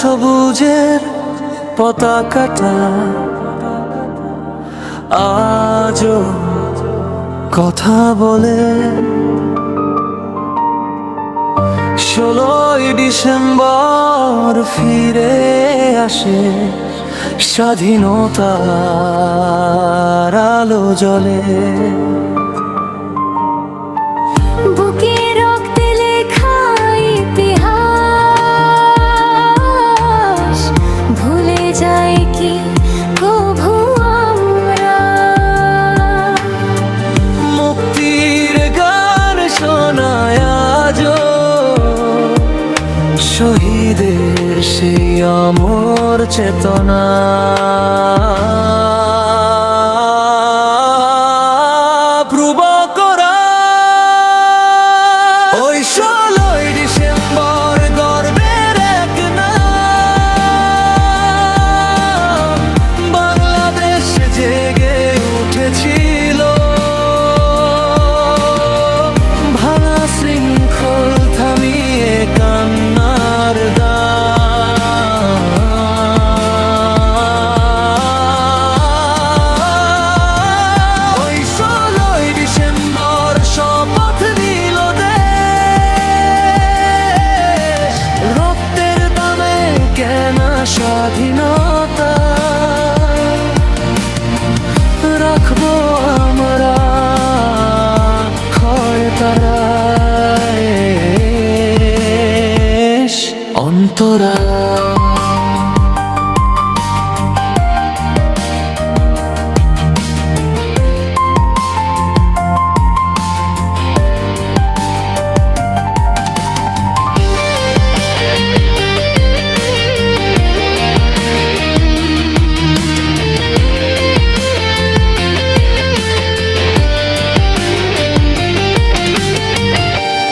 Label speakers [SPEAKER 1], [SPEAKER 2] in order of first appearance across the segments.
[SPEAKER 1] সবুজের পতাকাটা আজও কথা বলে। ষোলোই ডিসেম্বর ফিরে আসে স্বাধীনতার আলো জলে। চেতনা। অন্তরা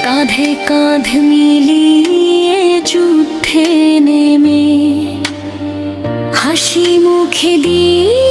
[SPEAKER 2] কাঁধে কাঁধ মিলিয়ে যুদ্ধে নেমে হাসি মুখে দিল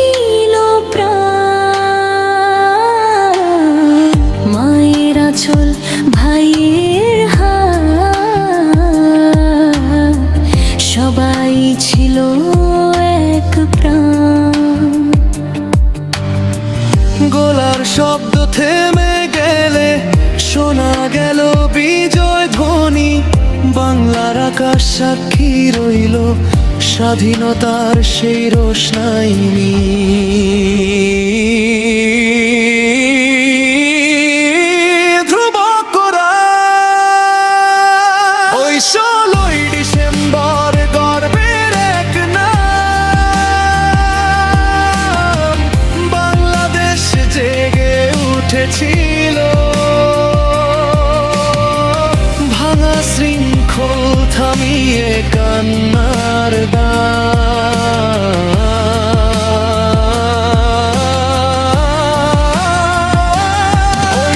[SPEAKER 1] সাক্ষী রইল স্বাধীনতার সেই রোশনাইনি ধ্রুব করা ওই শৃঙ্খল থামিয়ে কান্নার দাম। ওই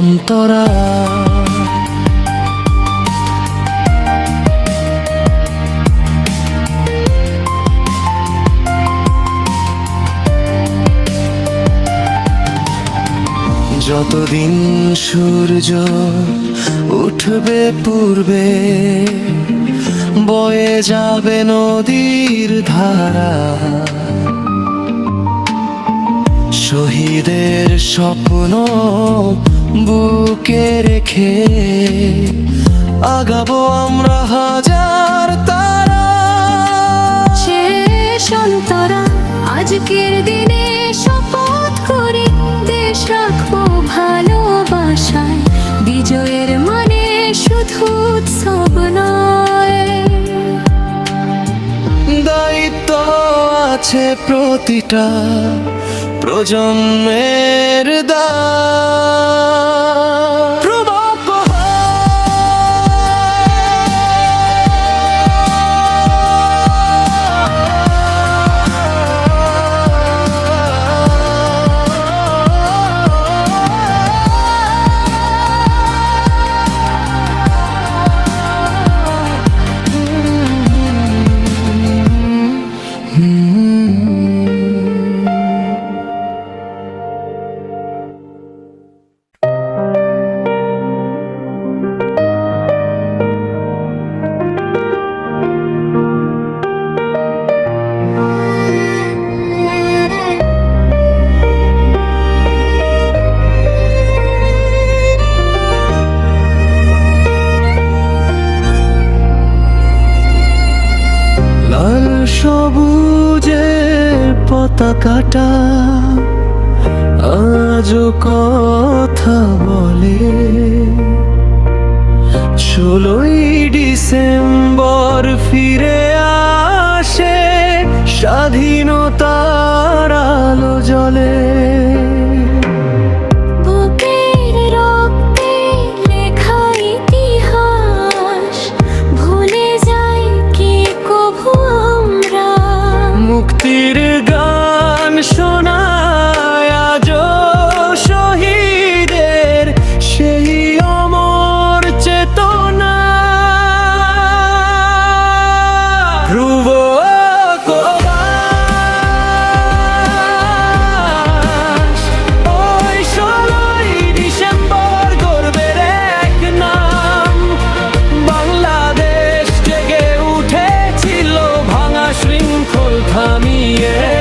[SPEAKER 1] অন্তরা। যতদিন সূর্য উঠবে পূর্বে বয়ে যাবে নদীর ধারা। শহীদের স্বপ্ন বুকে রেখে আগাবো আমরা হাজার তারা।
[SPEAKER 2] শেষ অন্তরা আজকের দিনে শপথ করি দেশ রাখব ভালোবাসায়। বিজয়ের মানে শুধু উৎসব নয়।
[SPEAKER 1] দায়িত্ব আছে প্রতিটা। প্রজন্মের দা সবুজের পতাকাটা আজ কথা বলে। ষোলোই ডিসেম্বর ফিরে Tiri 골 밤이에 yeah.